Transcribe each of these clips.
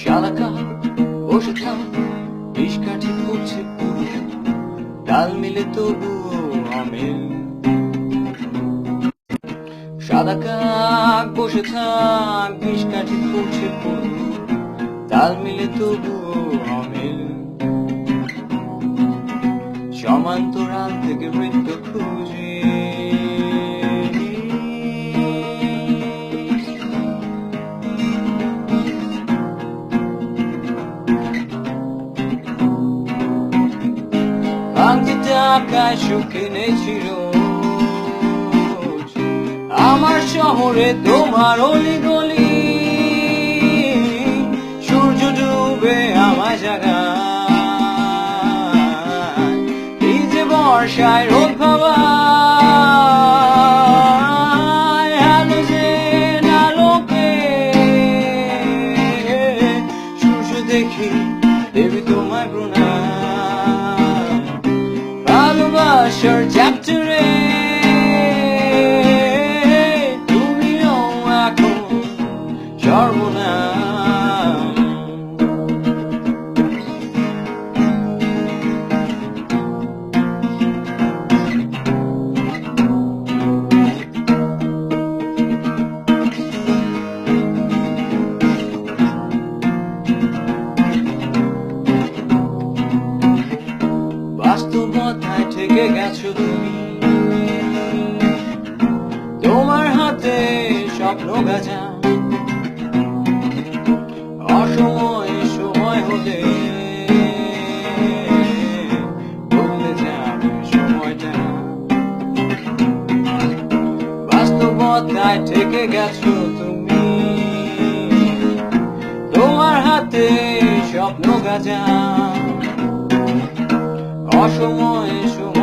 সাদা কাপ বসে থাক বিষ কাঠি পড়ছে পুরো। তাল মিলে তবুও অমিল সাদা কাক বসে থাক বিষ কাঠি পড়ছে তাল মিলে তবুও অমিল। সমান্তরাল থেকে বৃত্ত খুঁজে ভাঙতে টাকায় সুখ এনেছিল আমার শহরে তোমার অলি গলি। সূর্য ডুবে আমার জায়গা এই যে বর্ষায় রোদ ভাবা হ্যালোজেন আলোকে সূর্য দেখি চ্যাপ্টারে থেকে গেছো তুমি। তোমার হাতে স্বপ্ন গাছা অসময়ে সময় হলে বদলে যাবে সময়টা। বাস্তবতায় থেকে গেছো তুমি। তোমার হাতে স্বপ্ন গাছা অসময়ে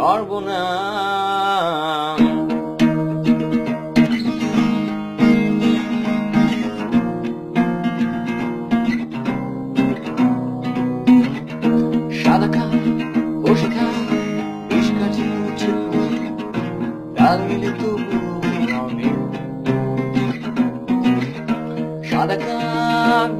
সর্বনাম সাদা কাপ বসে থাক বিষ কাঠি ডাল মিলে তবু অমিল সাদা কাক